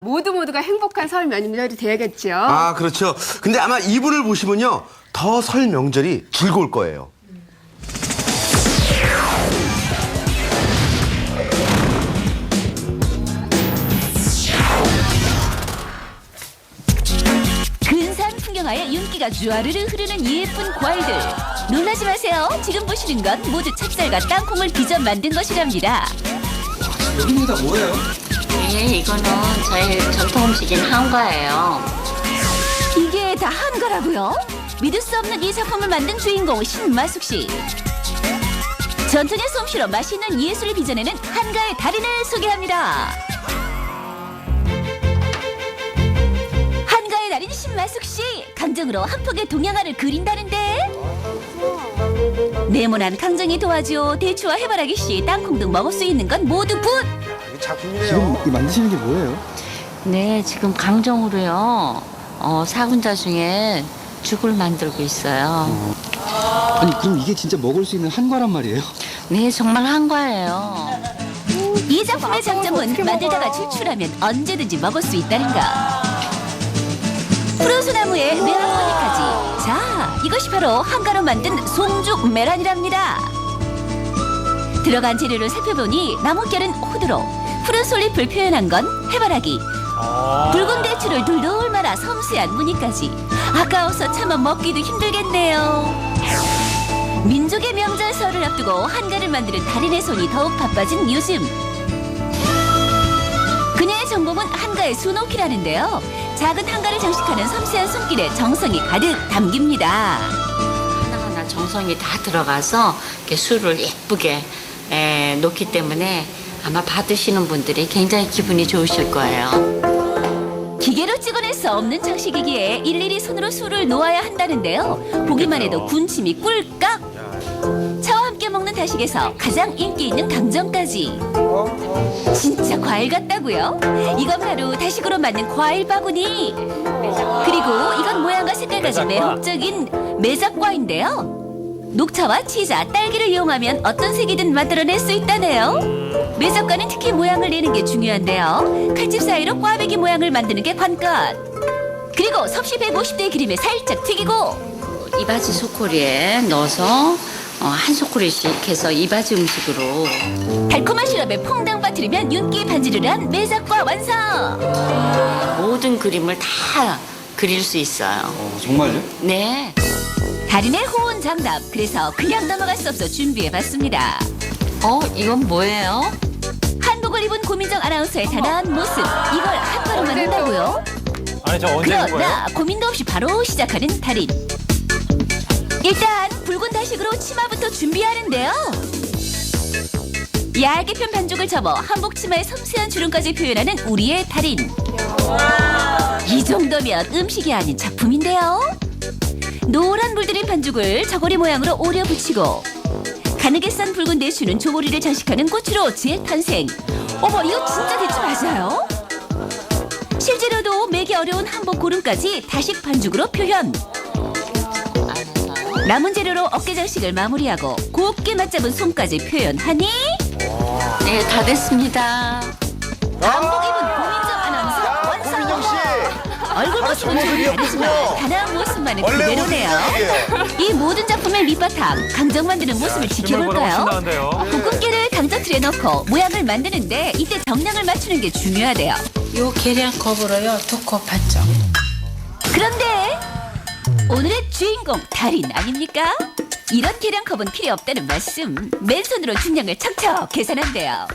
모두 모두가 행복한 설 명절이 되야겠죠. 아, 그렇죠. 근데 아마 이분을 보시면요. 더 설 명절이 즐거울 거예요. 근사한 풍경하에 윤기가 쭈아르르 흐르는 예쁜 과일들. 놀라지 마세요. 지금 보시는 건 모두 찹쌀과 땅콩을 빚어 만든 것이랍니다. 여기는 다 뭐예요? 네, 이거는 저희 전통 음식인 한과예요. 이게 다 한가라고요? 믿을 수 없는 이 작품을 만든 주인공 신마숙 씨. 전통의 솜씨로 맛있는 예술을 빚어내는 한가의 달인을 소개합니다. 한가의 달인 신마숙 씨 강정으로 한 폭의 동양화를 그린다는데 네모난 강정이 도와줘 대추와 해바라기 씨 땅콩 등 먹을 수 있는 건 모두 붓. 지금 이 만드시는 게 뭐예요? 네, 지금 강정으로요. 어, 사군자 중에 죽을 만들고 있어요. 아니 그럼 이게 진짜 먹을 수 있는 한과란 말이에요? 네, 정말 한과예요. 이 작품의 장점은 만들다가 출출하면 언제든지 먹을 수 있다는 것. 푸른 소나무에 메란머니까지. 자, 이것이 바로 한가로 만든 송죽 메란이랍니다. 들어간 재료를 살펴보니 나뭇결은 호두로, 푸른 솔잎을 표현한 건 해바라기, 붉은 대추를 돌돌 말아 섬세한 무늬까지. 아까워서 차마 먹기도 힘들겠네요. 민족의 명절 설을 앞두고 한가를 만드는 달인의 손이 더욱 바빠진 요즘. 그녀의 전공은 한가의 수놓기라는데요. 작은 한가를 장식하는 섬세한 손길에 정성이 가득 담깁니다. 하나하나 정성이 다 들어가서 이렇게 술을 예쁘게 에, 놓기 때문에 아마 받으시는 분들이 굉장히 기분이 좋으실 거예요. 기계로 찍어낼 수 없는 장식이기에 일일이 손으로 술을 놓아야 한다는데요. 보기만 해도 군침이 꿀깍. 차와 함께 먹는 다식에서 가장 인기 있는 강정까지. 진짜 과일 같다고요? 이건 바로 다식으로 만든 과일 바구니. 그리고 이건 모양과 색깔까지 매혹적인 매작과인데요. 녹차와 치자, 딸기를 이용하면 어떤 색이든 만들어낼 수 있다네요. 매작과는 특히 모양을 내는 게 중요한데요. 칼집 사이로 꽈배기 모양을 만드는 게 관건. 그리고 섭씨 150대 기름에 살짝 튀기고 이바지 소쿠리에 넣어서 어, 한 소쿠리씩 해서 이바지 음식으로 달콤한 시럽에 퐁당 빠뜨리면 윤기 반지르르한 매작과 완성. 모든 그림을 다 그릴 수 있어요. 어, 정말요? 네. 달인의 호언 장답. 그래서 그냥 넘어갈 수 없어 준비해봤습니다. 어, 이건 뭐예요? 한복을 입은 고민정 아나운서의 단아한 모습. 이걸 한가로만 한다고요? 아니 저 언제 본 거예요? 그러나 고민도 없이 바로 시작하는 달인. 일단 붉은 다식으로 치마부터 준비하는데요. 얇게 편 반죽을 접어 한복 치마의 섬세한 주름까지 표현하는 우리의 달인. 이 정도면 음식이 아닌 작품인데요. 노란 물들인 반죽을 저고리 모양으로 오려 붙이고 가늘게 싼 붉은 대추는 조고리를 장식하는 꽃으로 재탄생. 어머 이거 진짜 대추 맞아요? 실제로도 매기 어려운 한복 고름까지 다식 반죽으로 표현. 남은 재료로 어깨 장식을 마무리하고 곱게 맞잡은 손까지 표현하니 네, 다 됐습니다. 한복 입 얼굴 아, 저 모습은 좀 모습이었군요. 다르지만 단아한 모습만은 원래 그대로네요. 이 모든 작품의 밑바탕 강정 만드는 모습을 지켜볼까요? 볶음깨를 강정 틀에 넣고 모양을 만드는데 이때 정량을 맞추는 게 중요하대요. 요 계량컵으로요, 두 컵 반정. 그런데 오늘의 주인공 달인 아닙니까? 이런 계량컵은 필요 없다는 말씀. 맨손으로 중량을 척척 계산한대요.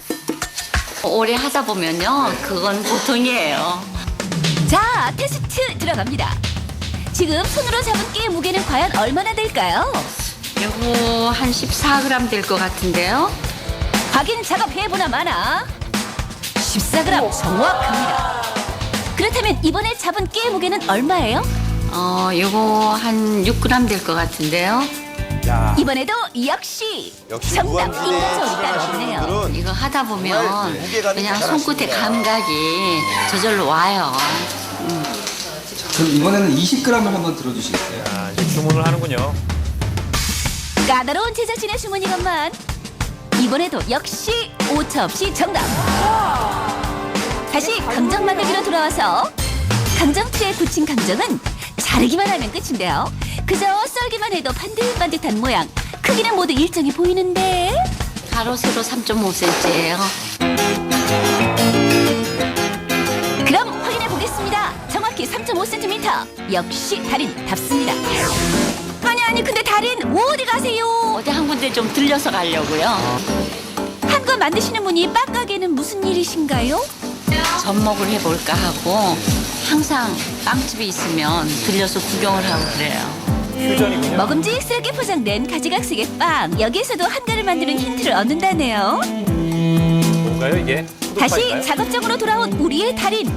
오래 하다 보면요, 그건 보통이에요. 자, 테스트 들어갑니다. 지금 손으로 잡은 깨의 무게는 과연 얼마나 될까요? 요거 한 14g 될 것 같은데요. 확인 작업해보나 마나 14g 정확합니다. 그렇다면 이번에 잡은 깨의 무게는 얼마예요? 어, 요거 한 6g 될 것 같은데요. 이번에도 역시, 역시 정답 무한기대 인간적으로 따라오네요. 출연하시는 분들은 이거 하다 보면 무게감이 그냥 잘 아시네요. 감각이 저절로 와요. 그럼 이번에는 20g을 한번 들어주시겠어요? 아, 이제 주문을 하는군요. 까다로운 제작진의 주문이건만 이번에도 역시 오차 없이 정답. 다시 강정 만들기로 돌아와서 강정추에 붙인 강정은 자르기만 하면 끝인데요. 그저 썰기만 해도 반듯반듯한 모양. 크기는 모두 일정해 보이는데 가로 세로 3.5cm예요. 5cm 역시 달인 답습니다 아니 아니 근데 달인 어디 가세요? 어디 한 군데 좀 들려서 가려고요. 한 건 만드시는 분이 빵 가게는 무슨 일이신가요? 접목을 해볼까 하고 항상 빵집이 있으면 들려서 구경을 하고 그래요. 휴전이군요. 먹음직스럽게 포장된 가지각색의 빵 여기에서도 한가를 만드는 힌트를 얻는다네요 뭔가요 이게? 다시 작업장으로 돌아온 우리의 달인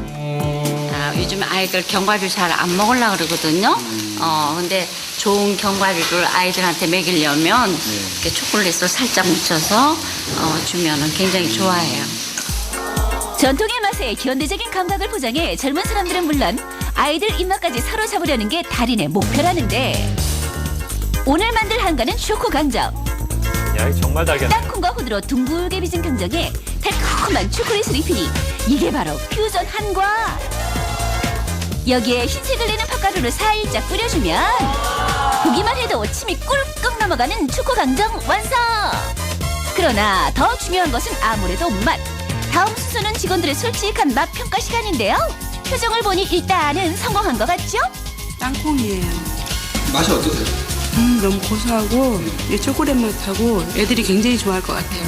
아, 요즘 아이들 견과류 잘 안 먹으려 그러거든요. 어, 근데 좋은 견과류를 아이들한테 먹이려면 이렇게 초콜릿을 살짝 묻혀서 어, 주면은 굉장히 좋아해요. 전통의 맛에 현대적인 감각을 포장해 젊은 사람들은 물론 아이들 입맛까지 사로잡으려는 게 달인의 목표라는데 오늘 만들 한가는 쇼코 강정. 야, 이거 정말 달겠네. 땅콩과 호두로 둥글게 빚은 강정에 달콤한 초콜릿을 입히니 이게 바로 퓨전 한과. 여기에 흰색을 내는 팥가루를 살짝 뿌려주면 보기만 해도 침이 꿀꺽 넘어가는 초코 강정 완성. 그러나 더 중요한 것은 아무래도 맛. 다음 순서는 직원들의 솔직한 맛 평가 시간인데요. 표정을 보니 일단은 성공한 것 같죠? 땅콩이에요. 맛이 어떠세요? 음, 너무 고소하고 이 초콜릿 맛하고 애들이 굉장히 좋아할 것 같아요.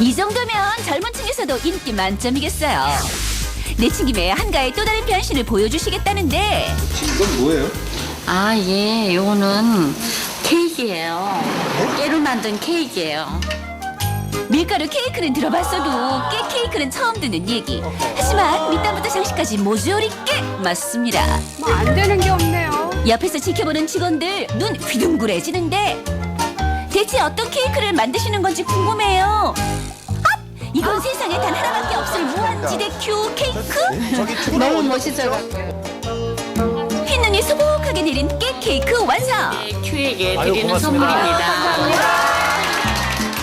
이 정도면 젊은 층에서도 인기 만점이겠어요. 내친 김에 한가의 또 다른 변신을 보여주시겠다는데 지금 이건 뭐예요? 아, 예, 요거는 케이크예요. 깨로 만든 케이크예요. 밀가루 케이크는 들어봤어도 깨 케이크는 처음 듣는 얘기. 하지만 밑단부터 장식까지 모조리 깨 맞습니다. 뭐 안 되는 게 없네요. 옆에서 지켜보는 직원들 눈 휘둥그레지는데 대체 어떤 케이크를 만드시는 건지 궁금해요. 아, 이건 세상에 단 하나밖에 없을 무한지대 큐 케이크? 너무 멋있어요. 흰눈이 소복하게 내린 깨 케이크 완성. 네, 큐에게 아유, 드리는 고맙습니다. 선물입니다.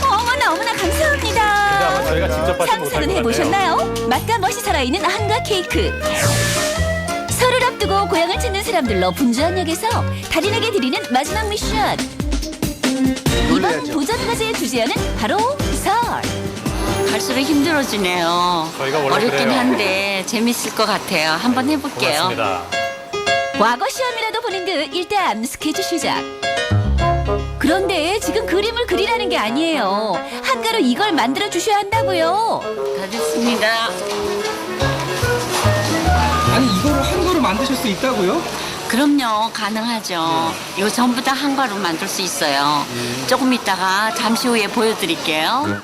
어머나 어머나 아마 감사합니다. 저희가 직접 받지 못할 상상은 것. 해보셨나요? 맛과 멋이 살아있는 한가 케이크. 설을 앞두고 고향을 찾는 사람들로 분주한 역에서 달인에게 드리는 마지막 미션. 이번 놀래야죠. 도전 과제의 주제어는 바로 설. 갈수록 힘들어지네요. 저희가 원래 어렵긴 그래요. 한데 재밌을 것 같아요. 한번 해볼게요. 고맙습니다. 과거 시험이라도 보는 듯 일단 스케치 시작. 그런데 지금 그림을 그리라는 게 아니에요. 한가로 이걸 만들어 주셔야 한다고요. 다 됐습니다. 아니 이거를 한 거로 만드실 수 있다고요? 그럼요, 가능하죠. 이거 전부 다 한과로 만들 수 있어요. 조금 있다가 잠시 후에 보여드릴게요.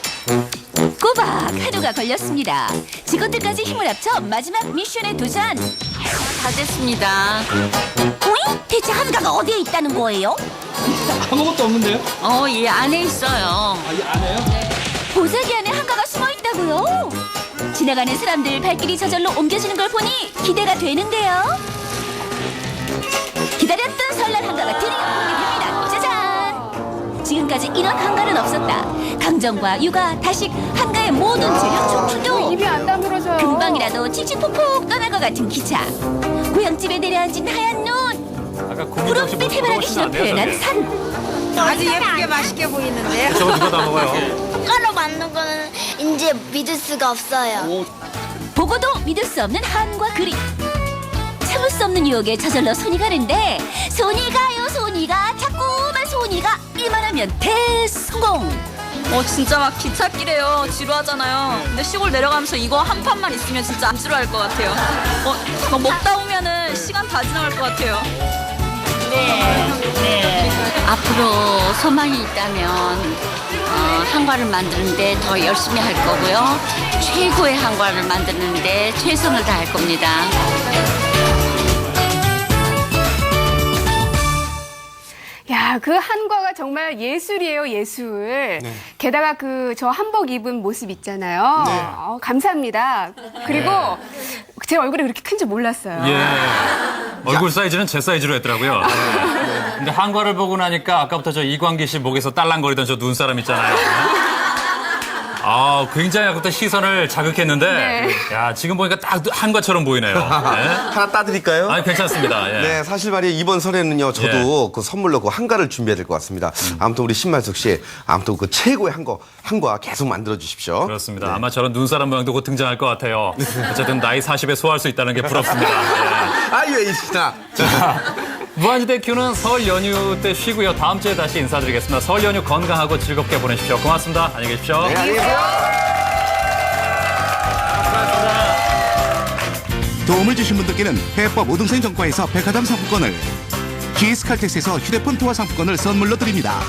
꼬박 하루가 걸렸습니다. 직원들까지 힘을 합쳐 마지막 미션에 도전. 다 됐습니다. 오잉? 대체 한가가 어디에 있다는 거예요? 아무것도 없는데요? 어, 이 안에 있어요. 아, 이 안에요? 보자기 안에 한가가 숨어 있다고요? 지나가는 사람들 발길이 저절로 옮겨지는 걸 보니 기대가 되는데요. 기다렸던 설날 한가가 드디어 공개됩니다. 지금까지 이런 한가는 없었다. 강정과 육아, 다식, 한가의 모든 재력 촉출도 입이 안 다물어져요. 금방이라도 칙칙폭폭 떠날 것 같은 기차. 고향집에 내려앉은 하얀 눈. 아까 고민정 푸른빛 해바라기 돼요, 표현한. 산. 아주 예쁘게 맛있게 보이는데요. 저거 누가 다 먹어요? 한가로 만든 거는 이제 믿을 수가 없어요. 보고도 믿을 수 없는 한과 그림. 참을 수 없는 유혹에 저절로 손이 가는데 손이 가요 손이 가 자꾸만 손이 가 이만하면 대성공. 어 진짜 막 기찻길에요 지루하잖아요 근데 시골 내려가면서 이거 한 판만 있으면 진짜 안 지루할 것 같아요 어, 막 먹다 보면은 시간 다 지나갈 것 같아요 네. 앞으로 소망이 있다면 어, 한과를 만드는데 더 열심히 할 거고요. 최고의 한과를 만드는데 최선을 다할 겁니다. 야, 그 한과가 정말 예술이에요, 예술. 네. 게다가 그 저 한복 입은 모습 있잖아요. 네. 어, 감사합니다. 그리고 제 얼굴이 그렇게 큰 줄 몰랐어요. 예. 얼굴 사이즈는 제 사이즈로 했더라고요. 네. 근데 한과를 보고 나니까 아까부터 저 이광기 씨 목에서 딸랑거리던 저 눈사람 있잖아요. 아, 아, 굉장히 아까부터 시선을 자극했는데, 네. 야, 지금 보니까 딱한 것처럼 보이네요. 네. 하나 따드릴까요? 아, 괜찮습니다. 예. 네, 사실 말이에요. 이번 설에는요, 저도 그 선물로 그 한가를 준비해야 될 것 같습니다. 아무튼 우리 신만숙 씨, 아무튼 그 최고의 한 거, 한과 계속 만들어 주십시오. 그렇습니다. 아마 저런 눈사람 모양도 곧 등장할 것 같아요. 어쨌든 나이 40에 소화할 수 있다는 게 부럽습니다. 예. 아유, 이씨나. 무한지대 큐는 설 연휴 때 쉬고요. 다음 주에 다시 인사드리겠습니다. 설 연휴 건강하고 즐겁게 보내십시오. 고맙습니다. 안녕히 계십시오. 네, 안녕히 계세요. 도움을 주신 분들께는 해법 우등생 정과에서 백화점 상품권을 GS 칼텍스에서 휴대폰 통화 상품권을 선물로 드립니다.